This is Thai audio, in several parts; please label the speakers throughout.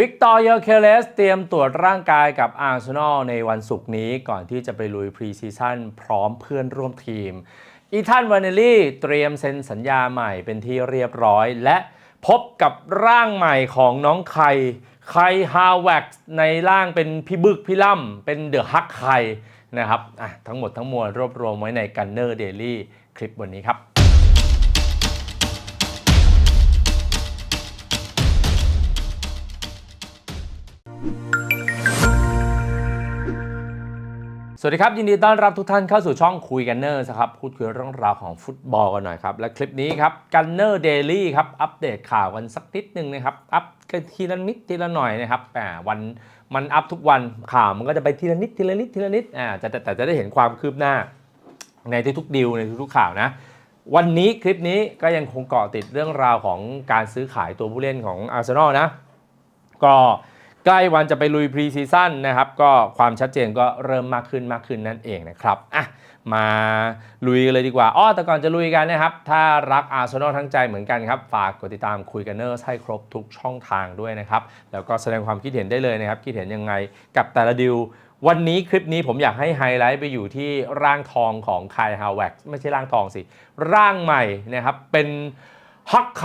Speaker 1: วิกตอร์เยเคเลสเตรียมตรวจร่างกายกับอาร์เซนอลในวันศุกร์นี้ก่อนที่จะไปลุยพรีซีซั่นพร้อมเพื่อนร่วมทีม อีธานวานเนลลี่เตรียมเซ็นสัญญาใหม่เป็นที่เรียบร้อย และพบกับร่างใหม่ของน้องไคไคฮาวเวกในร่างเป็นพี่บึกพี่ล่ำ เป็นเดอะฮักไคนะครับทั้งหมดทั้งมวลรวบรวมไว้ในกันเนอร์เดลี่คลิปวันนี้ครับ สวัสดีครับ ยินดีต้อนรับทุกท่านเข้าสู่ช่องคุยกันเนอร์ครับพูดคุยเรื่องราวของฟุตบอลกันหน่อยครับ และคลิปนี้ครับกันเนอร์เดลี่ครับ อัปเดตข่าวกันสักนิดนึงนะครับ อัปกันทีละนิดทีละหน่อยนะครับอ่าวันมันอัพทุกวันข่าวมันก็จะไปทีละนิดทีละนิดทีละนิดอ่าจะแต่แต่จะได้เห็นความคืบหน้า ในทุกๆดีลในทุกๆข่าวนะ วันนี้คลิปนี้ก็ยังคงเกาะติดเรื่องราวของการซื้อขายตัวผู้เล่นของอาร์เซนอลนะก็ ใกล้วันจะไปลุยพรีซีซั่นนะครับก็ความชัดเจนก็เริ่มมากขึ้นมากขึ้นนั่นเองนะครับอะมาลุยกันเลยดีกว่าอ้อแต่ก่อนจะลุยกันนะครับ ถ้ารักอาร์เซนอลทั้งใจเหมือนกันครับ ฝากกดติดตามคุยกันเนอร์ให้ครบทุกช่องทางด้วยนะครับ แล้วก็แสดงความคิดเห็นได้เลยนะครับ คิดเห็นยังไงกับแต่ละดิว วันนี้คลิปนี้ผมอยากให้ไฮไลท์ไปอยู่ที่ร่างทองของคายฮาวเวกไม่ใช่ร่างทองสิ ร่างใหม่นะครับเป็นฮักไค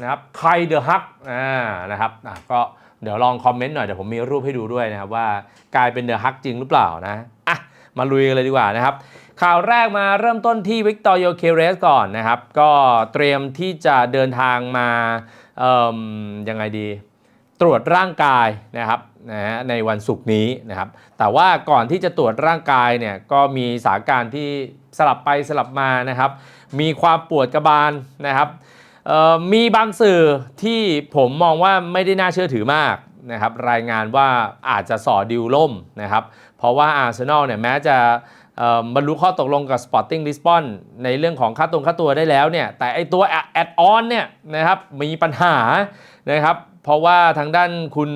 Speaker 1: นะครับไคเดอะฮักอ่านะครับก็ เดี๋ยวลองคอมเมนต์หน่อยเดี๋ยวผมมีรูปให้ดูด้วยนะครับว่ากลายเป็นเดอะฮักจริงหรือเปล่านะอะมาลุยกันเลยดีกว่านะครับ ข่าวแรกมาเริ่มต้นที่วิกตอร์โยเคเรสก่อนนะครับ ก็เตรียมที่จะเดินทางมาเอิ่มยังไงดีตรวจร่างกายนะครับนะฮะในวันศุกร์นี้นะครับ แต่ว่าก่อนที่จะตรวจร่างกายเนี่ยก็มีสาการที่สลับไปสลับมานะครับ มีความปวดกระบาลนะครับ มีบางสื่อที่ผมมองว่าไม่ได้น่าเชื่อถือมากนะครับรายงานว่าอาจจะสอดิวล่มนะครับเพราะว่าอาร์เซนอลเนี่ยแม้จะบรรลุข้อตกลงกับ Sporting Lisbon ในเรื่องของค่าตรงค่าตัวได้แล้วเนี่ยแต่ไอตัวแอดออนเนี่ยนะครับมีปัญหานะครับเพราะว่าทางด้านคุณ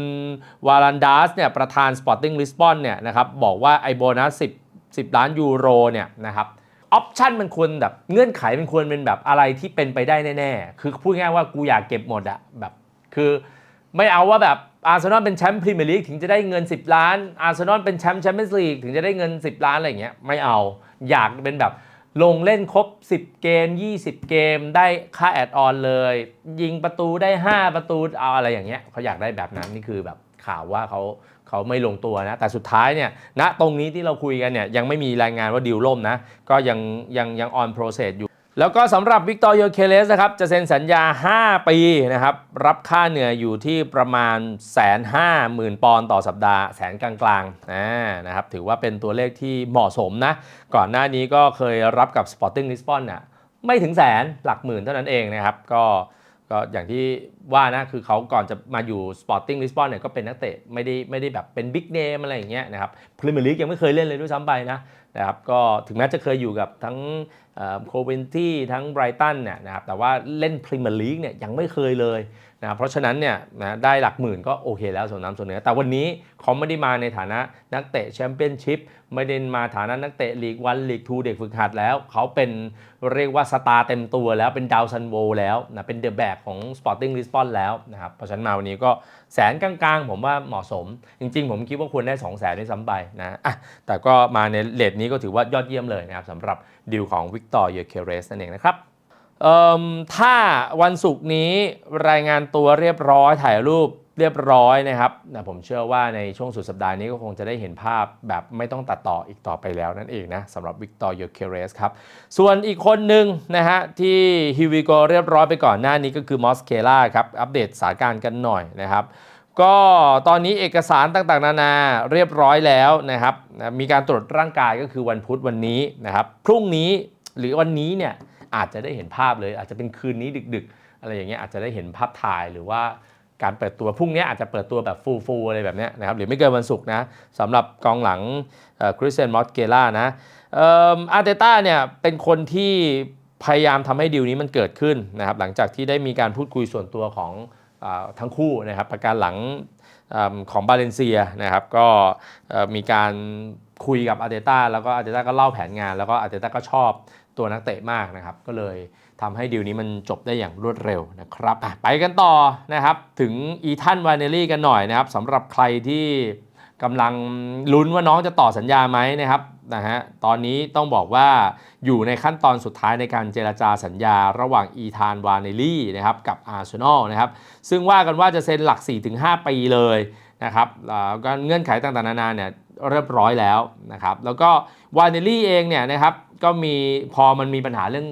Speaker 1: วาลันดาสเนี่ยประธาน Sporting Lisbon เนี่ยนะครับบอกว่าไอโบนัส10 10 ล้านยูโรเนี่ยนะครับ ออปชันมันควรแบบเงื่อนไขมันควรเป็นแบบอะไรที่เป็นไปได้แน่ๆ คือพูดง่ายว่ากูอยากเก็บหมดอะแบบคือไม่เอาว่าแบบอาร์เซนอลเป็นแชมป์พรีเมียร์ลีกถึงจะได้เงิน 10 ล้าน อาร์เซนอลเป็นแชมป์แชมเปี้ยนส์ลีกถึงจะได้เงิน 10 ล้านอะไรเงี้ยไม่เอาอยากเป็นแบบลงเล่นครบ 10 เกม 20 เกม ได้ค่าแอดออนเลย ยิงประตูได้ 5 ประตูเอาอะไรอย่างเงี้ยเขาอยากได้แบบนั้นนี่คือแบบ ข่าวว่าเขาเขาไม่ลงตัวนะ แต่สุดท้ายเนี่ยณตรงนี้ที่เราคุยกันเนี่ยยังไม่มีรายงานว่าดีลล่มนะ ก็ยังยังยังออนโปรเซสอยู่ แล้วก็สำหรับวิกตอร์โยเคเลสนะครับ จะเซ็นสัญญา 5 ปีนะครับ รับค่าเหนื่อยอยู่ที่ประมาณแสนห้าหมื่นปอนด์ต่อสัปดาห์แสนกลางๆอ่านะครับ ถือว่าเป็นตัวเลขที่เหมาะสมนะ ก่อนหน้านี้ก็เคยรับกับ Sporting Lisbon น่ะไม่ถึงแสนหลักหมื่นเท่านั้นเองนะครับก็ ก็อย่างที่ว่านะคือเขาก่อนจะมาอยู่ Sporting Lisbon เนี่ยก็เป็นนักเตะไม่ได้ไม่ได้แบบเป็นบิ๊กเนมอะไรอย่างเงี้ยนะครับ พรีเมียร์ลีกยังไม่เคยเล่นเลยด้วยซ้ำไปนะนะครับก็ถึงแม้จะเคยอยู่กับทั้งโคเวนที่ทั้งไบรตันเนี่ยนะครับแต่ว่าเล่นพรีเมียร์ลีกเนี่ยยังไม่เคยเลยนะเพราะฉะนั้นเนี่ยนะได้หลักหมื่นก็โอเคแล้วส่วนน้ำส่วนเนื้อแต่วันนี้เขาไม่ได้มาในฐานะนักเตะแชมเปี้ยนชิพไม่ได้มาฐานะนักเตะลีกวันลีกทูเด็กฝึกหัดแล้ว เขาเป็นเรียกว่าสตาร์เต็มตัวแล้วเป็นดาวซันโวแล้วนะเป็นเดอะแบกของ Sporting Lisbon แล้วนะครับเพราะฉะนั้นมาวันนี้ก็ แสนกลางๆ ผมว่าเหมาะสม จริง ๆ ผมคิดว่าควรได้2องแสนด้วยซ้ำไปนะะแต่ก็มาในเลทนี้ก็ถือว่ายอดเยี่ยมเลยนะครับสำหรับดีลของวิกตอร์เยเคเรสนั่นเองนะครับถ้าวันศุกร์นี้รายงานตัวเรียบร้อยถ่ายรูป เรียบร้อยนะครับนะผมเชื่อว่าในช่วงสุดสัปดาห์นี้ก็คงจะได้เห็นภาพแบบไม่ต้องตัดต่ออีกต่อไปแล้วนั่นเองนะสำหรับวิกตอร์โยเคเรสครับ ส่วนอีกคนหนึ่งนะฮะที่ฮิวิโกเรียบร้อยไปก่อนหน้านี้ก็คือมอสเคล่าครับ อัปเดตสถานการณ์กันหน่อยนะครับก็ตอนนี้เอกสารต่างๆ นานาเรียบร้อยแล้วนะครับนะมีการตรวจร่างกายก็คือวันพุธวันนี้นะครับพรุ่งนี้หรือวันนี้เนี่ยอาจจะได้เห็นภาพเลย อาจจะเป็นคืนนี้ดึก ๆ อะไรอย่างเงี้ยอาจจะได้เห็นภาพถ่ายหรือว่า การเปิดตัวพรุ่งนี้อาจจะเปิดตัวแบบฟูลๆอะไรแบบนี้นะครับหรือไม่เกินวันศุกร์นะสำหรับกองหลังคริสเตียนมอสเกล่านะอาร์เตต้าเนี่ยเป็นคนที่พยายามทำให้ดีลนี้มันเกิดขึ้นนะครับหลังจากที่ได้มีการพูดคุยส่วนตัวของอทั้งคู่นะครับประการหลังอของบาเลนเซียนะครับก็มีการคุยกับอาร์เตต้าแล้วก็อาร์เตต้าก็เล่าแผนงาน แล้วก็อาร์เตต้าก็ชอบตัวนักเตะมากนะครับก็เลย ทำให้ดีลนี้มันจบได้อย่างรวดเร็วนะครับ ไปกันต่อนะครับ ถึงอีทันวานเนลี่กันหน่อยนะครับสำหรับใครที่กำลังลุ้นว่าน้องจะต่อสัญญาไหมนะครับนะฮะตอนนี้ต้องบอกว่าอยู่ในขั้นตอนสุดท้ายในการเจรจาสัญญาระหว่างอีธานวานเนลี่นะครับกับอาร์เซนอลนะครับซึ่งว่ากันว่าจะเซ็นหลัก 4-5 ปีเลยนะครับแล้วก็เงื่อนไขต่างๆนานาเนี่ยเรียบร้อยแล้วนะครับแล้วก็วานเนลี่เองเนี่ยนะครับก็มีพอมันมีปัญหาเรื่อง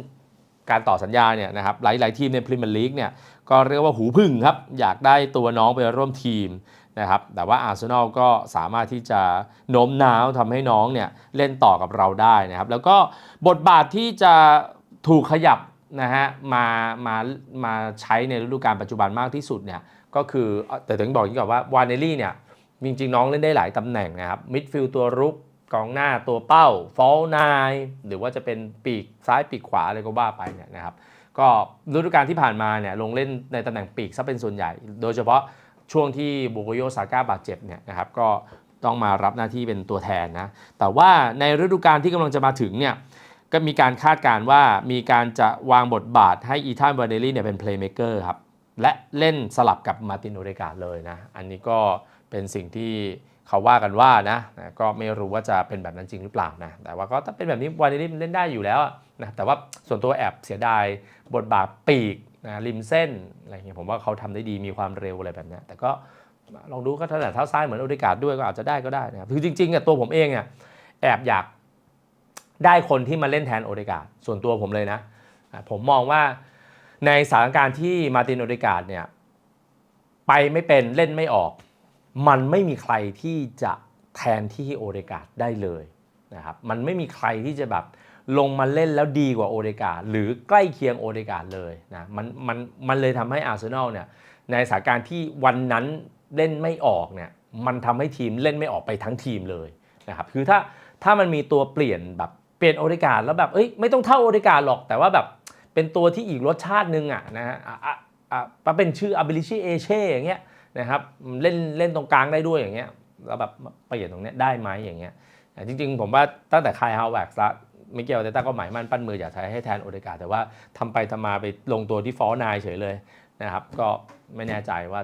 Speaker 1: การต่อสัญญาเนี่ยนะครับหลายๆทีมในพรีเมียร์ลีกเนี่ยก็เรียกว่าหูพึ่งครับ อยากได้ตัวน้องไปร่วมทีมนะครับแต่ว่าอาร์เซนอลก็สามารถที่จะโน้มน้าวทำให้น้องเนี่ยเล่นต่อกับเราได้นะครับ แล้วก็บทบาทที่จะถูกขยับนะฮะมามามาใช้ในฤดูกาลปัจจุบันมากที่สุดเนี่ยก็คือแต่ถึงบอกอย่างนี้ก่อนว่าวานเนลลี่เนี่ยจริงๆน้องเล่นได้หลายตำแหน่งนะครับมิดฟิลด์ตัวรุก กองหน้าตัวเป้าฟอลนายหรือว่าจะเป็นปีกซ้ายปีกขวาอะไรก็ว่าไปเนี่ยนะครับก็ฤดูกาลที่ผ่านมาเนี่ยลงเล่นในตำแหน่งปีกซะเป็นส่วนใหญ่ โดยเฉพาะช่วงที่บุโกโยซาก้าบาดเจ็บเนี่ยนะครับก็ต้องมารับหน้าที่เป็นตัวแทนนะแต่ว่าในฤดูกาลที่กำลังจะมาถึงเนี่ยก็มีการคาดการณ์ว่ามีการจะวางบทบาทให้อีธานวาเนลลี่เนี่ยเป็นเพลย์เมเกอร์ครับและเล่นสลับกับมาตินโอเดกาเลยนะอันนี้ก็ เป็นสิ่งที่เขาว่ากันว่านะนะก็ไม่รู้ว่าจะเป็นแบบนั้นจริงหรือเปล่านะแต่ว่าก็ถ้าเป็นแบบนี้วาเนลลี่เล่นได้อยู่แล้วนะแต่ว่าส่วนตัวแอบเสียดายบทบาทปีกนะริมเส้นอะไรเงี้ยผมว่าเขาทำได้ดีมีความเร็วอะไรแบบนี้แต่ก็ลองดูก็ถ้าแต่เท้าซ้ายเหมือนโอเดกาดด้วยก็อาจจะได้ก็ได้นะครับคือจริงๆเนี่ยตัวผมเองเนี่ยแอบอยากได้คนที่มาเล่นแทนโอเดกาดส่วนตัวผมเลยนะ ผมมองว่าในสถานการณ์ที่มาตินโอเดกาดเนี่ยไปไม่เป็นเล่นไม่ออก มันไม่มีใครที่จะแทนที่โอเดกาดได้เลยนะครับมันไม่มีใครที่จะแบบลงมาเล่นแล้วดีกว่าโอเดกาดหรือใกล้เคียงโอเดกาดเลยนะมันมันมันเลยทำให้อาร์เซนอลเนี่ยในสถานการณ์ที่วันนั้นเล่นไม่ออกเนี่ยมันทำให้ทีมเล่นไม่ออกไปทั้งทีมเลยนะครับคือถ้าถ้ามันมีตัวเปลี่ยนแบบเปลี่ยนโอเดกาดแล้วแบบเอ้ยไม่ต้องเท่าโอเดกาดหรอกแต่ว่าแบบเป็นตัวที่อีกรสชาติหนึ่งอะนะฮะอะอะอะอะเป็นชื่อ ability a เช่อย่างเงี้ย นะครับเล่นเล่นตรงกลางได้ด้วยอย่างเงี้ยแล้วแบบเปลี่ยนตรงเนี้ยได้ไหมอย่างเงี้ยจริงๆ ผมว่าตั้งแต่คายฮาวแว็กซ์ละมิเกลเตต้าก็หมายมั่นปั้นมืออยากใช้ให้แทนโอเดกาแต่ว่าทำไปทำมาไปลงตัวที่ฟอร์นายเฉยเลยนะครับก็ไม่แน่ใจว่า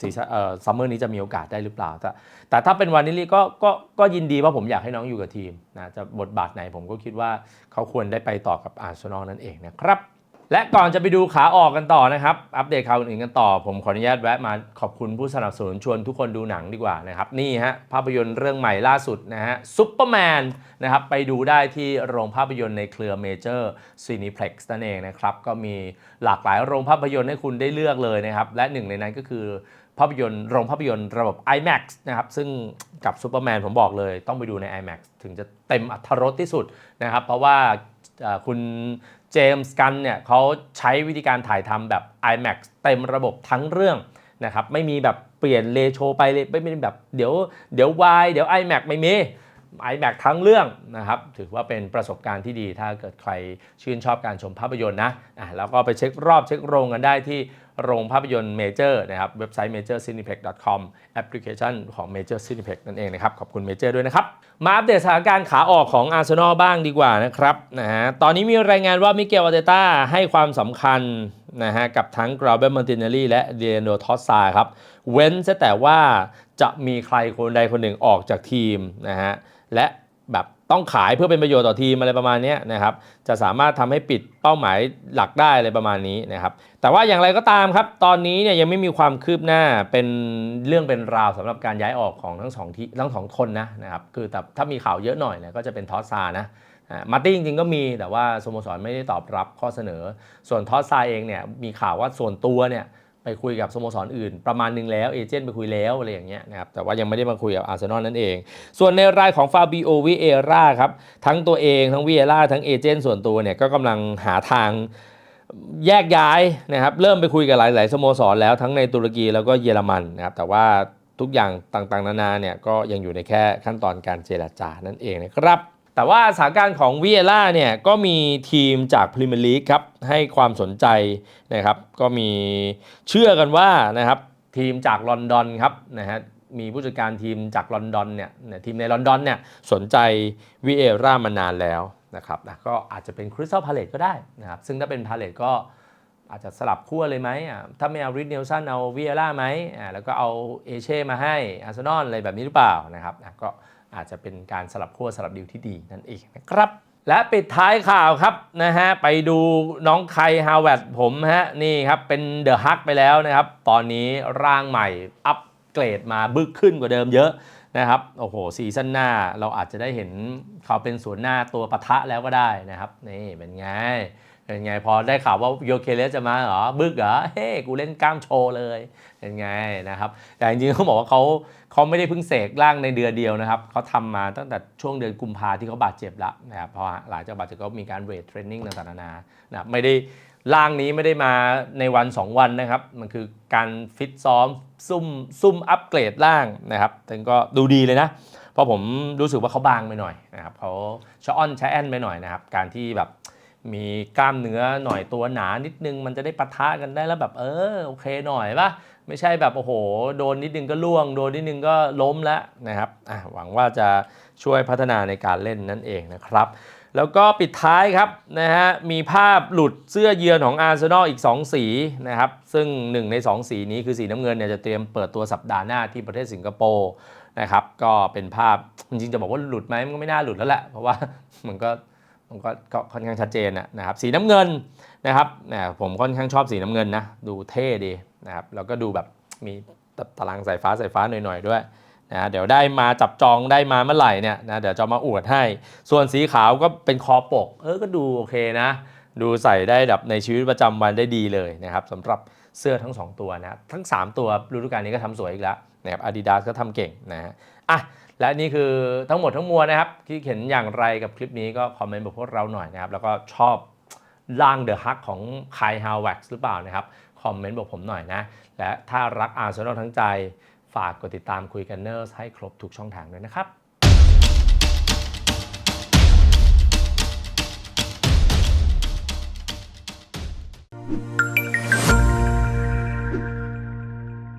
Speaker 1: ซีซั่นเอ่อซัมเมอร์นี้จะมีโอกาสได้หรือเปล่า แต่แต่ถ้าเป็นวานิลลี่ก็ก็ก็ยินดีว่าผมอยากให้น้องอยู่กับทีมนะจะบทบาทไหนผมก็คิดว่าเขาควรได้ไปต่อกับอาร์เซนอลนั่นเองนะครับ และก่อนจะไปดูขาออกกันต่อนะครับ อัปเดตข่าวอื่นๆกันต่อ ผมขออนุญาตแวะมาขอบคุณผู้สนับสนุนชวนทุกคนดูหนังดีกว่านะครับนี่ฮะภาพยนตร์เรื่องใหม่ล่าสุดนะฮะซุปเปอร์แมนนะครับไปดูได้ที่โรงภาพยนตร์ในเครือเมเจอร์ซีนิเพล็กซ์นั่นเองนะครับ ก็มีหลากหลายโรงภาพยนตร์ให้คุณได้เลือกเลยนะครับ และหนึ่งในนั้นก็คือภาพยนตร์โรงภาพยนตร์ระบบ IMAX นะครับซึ่งกับซูเปอร์แมนผมบอกเลย ต้องไปดูใน IMAX ถึงจะเต็มอัตรสที่สุดนะครับ เพราะว่า คุณเจมส์กันเนี่ยเขาใช้วิธีการถ่ายทำแบบ IMAX เต็มระบบทั้งเรื่องนะครับไม่มีแบบเปลี่ยนเลโชไปเลยไม่เป็นแบบเดี๋ยวเดี๋ยววายเดี๋ยว IMAX ไม่มี iMac ทั้งเรื่องนะครับ ถือว่าเป็นประสบการณ์ที่ดีถ้าเกิดใครชื่นชอบการชมภาพยนตร์นะอะแล้วก็ไปเช็ครอบเช็คโรงกันได้ที่โรงภาพยนตร์เมเจอร์นะครับ เว็บไซต์ majorcineplex.com แอปพลิเคชันของ Major Cineplex นั่นเองนะครับ ขอบคุณ Major ด้วยนะครับ มาอัปเดตสถานการณ์ขาออกของอาร์เซนอลบ้างดีกว่านะครับนะฮะตอนนี้มีรายงานว่ามิเกลอาร์เตต้าให้ความสำคัญนะฮะกับทั้งกราเบ m ม r ร์ตินเนลี่และเดียโนทอสซาครับ เว้นแต่ว่าจะมีใครคนใดคนหนึ่งออกจากทีมนะฮะ และแบบต้องขายเพื่อเป็นประโยชน์ต่อทีมอะไรประมาณนี้นะครับ จะสามารถทำให้ปิดเป้าหมายหลักได้อะไรประมาณนี้นะครับ แต่ว่าอย่างไรก็ตามครับ ตอนนี้เนี่ยยังไม่มีความคืบหน้าเป็นเรื่องเป็นราวสำหรับการย้ายออกของทั้งสองที่ทั้งสองคนนะนะครับ คือแต่ถ้ามีข่าวเยอะหน่อยเนี่ยก็จะเป็นทอสซานะมาร์ตี้จริงๆก็มีแต่ว่าสโมสรไม่ได้ตอบรับข้อเสนอ ส่วนทอสซาเองเนี่ยมีข่าวว่าส่วนตัวเนี่ย ไปคุยกับสโมสรอื่น ประมาณนึงแล้วเอเจนต์ไปคุยแล้วอะไรอย่างเงี้ยนะครับแต่ว่ายังไม่ได้มาคุยกับอาร์เซนอลนั่นเอง ส่วนในรายของฟาบิโอวิเอร่าครับทั้งตัวเองทั้งวิเอร่าทั้งเอเจนต์ส่วนตัวเนี่ยก็กำลังหาทางแยกย้ายนะครับเริ่มไปคุยกับหลาย ๆ สโมสรแล้วทั้งในตุรกีแล้วก็เยอรมันนะครับแต่ว่าทุกอย่างต่างๆ นานาเนี่ยก็ยังอยู่ในแค่ขั้นตอนการเจรจานั่นเองนะครับ แต่ว่าสถานการณ์ของวิเอล่าเนี่ยก็มีทีมจากพรีเมียร์ลีกครับให้ความสนใจนะครับก็มีเชื่อกันว่านะครับทีมจากลอนดอนครับนะฮะมีผู้จัดการทีมจากลอนดอนเนี่ยทีมในลอนดอนเนี่ยสนใจวิเอล่ามานานแล้วนะครับนะก็อาจจะเป็นคริสตัลพาเลตก็ได้นะครับซึ่งถ้าเป็นพาเลตก็อาจจะสลับขั้วเลยไหมอะถ้าไม่เอาริดเนลสันเอาวิเอล่าไหมอ่าแล้วก็เอาเอเช่มาให้อาร์เซนอลอะไรแบบนี้หรือเปล่านะครับนะก็ อาจจะเป็นการสลับขั้วสลับดิวที่ดีนั่นเองนะครับ และปิดท้ายข่าวครับนะฮะไปดูน้องไคฮาวเวิร์ดผมฮะนี่ครับเป็นเดอะฮักไปแล้วนะครับ ตอนนี้ร่างใหม่อัปเกรดมาบึกขึ้นกว่าเดิมเยอะนะครับโอ้โหซีซั่นหน้าเราอาจจะได้เห็นเขาเป็นส่วนหน้าตัวปะทะแล้วก็ได้นะครับนี่เป็นไง เป็นไงพอได้ข่าวว่าโยเคเลสจะมาเหรอบึกเหรอเฮ้กูเล่นกล้ามโชว์เลยเป็นไงนะครับ แต่จริงๆเขาบอกว่าเขาเขาไม่ได้เพิ่งเสกร่างในเดือนเดียวนะครับเขาทำมาตั้งแต่ช่วงเดือนกุมภาที่เขาบาดเจ็บแล้วนะครับพราะหลังจากบาดเจ็บก็มีการเวทเทรนนิ่งต่างๆนานานะไม่ได้ร่างนี้ไม่ได้มาในวัน 2 วันนะครับ มันคือการฟิตซ้อมซุ่มซุ่มอัปเกรดร่างนะครับแต่ก็ดูดีเลยนะเพราะผมรู้สึกว่าเขาบางไปหน่อยนะครับเขาชะอ้อนชะแอนไปหน่อยนะครับ การที่แบบ มีกล้ามเนื้อหน่อยตัวหนานิดนึง มันจะได้ปะทะกันได้แล้วแบบเออโอเคหน่อยปะไม่ใช่แบบโอ้โห โดนนิดนึงก็ล่วง โดนนิดนึงก็ล้มแล้วนะครับอะหวังว่าจะช่วยพัฒนาในการเล่นนั่นเองนะครับ แล้วก็ปิดท้ายครับนะฮะมีภาพหลุดเสื้อเยือนของอาร์เซนอลอีก 2 สีนะครับ ซึ่ง 1 ใน 2 สีนี้คือสีน้ำเงินเนี่ยจะเตรียมเปิดตัวสัปดาห์หน้าที่ประเทศสิงคโปร์นะครับก็เป็นภาพจริงๆจะบอกว่าหลุดไหมมันก็ไม่น่าหลุดแล้วแหละเพราะว่ามันก็ มันก็ค่อนข้างชัดเจนนะนะครับสีน้ำเงินนะครับนะผมค่อนข้างชอบสีน้ำเงินนะดูเท่ดีนะครับแล้วก็ดูแบบมีตารางสายฟ้าสายฟ้าหน่อยๆด้วยนะเดี๋ยวได้มาจับจองได้มาเมื่อไหร่เนี่ยนะเดี๋ยวจะมาอวดให้ ส่วนสีขาวก็เป็นคอปก เออก็ดูโอเคนะ ดูใส่ได้แบบในชีวิตประจำวันได้ดีเลยนะครับสำหรับเสื้อทั้ง 2 ตัวนะทั้ง 3 ตัวฤดูกาลนี้ก็ทำสวยอีกแล้วนะครับอาดิดาสก็ทำเก่งนะฮะอะ และนี่คือทั้งหมดทั้งมวลนะครับ ที่เห็นอย่างไรกับคลิปนี้ก็คอมเมนต์บอกพวกเราหน่อยนะครับ แล้วก็ชอบร่างเดอะฮักของคายฮาวเว็กซ์หรือเปล่านะครับ คอมเมนต์บอกผมหน่อยนะ และถ้ารักอาร์เซนอลทั้งใจ ฝากกดติดตามคุยกันเนอร์ให้ครบทุกช่องทางด้วยนะครับ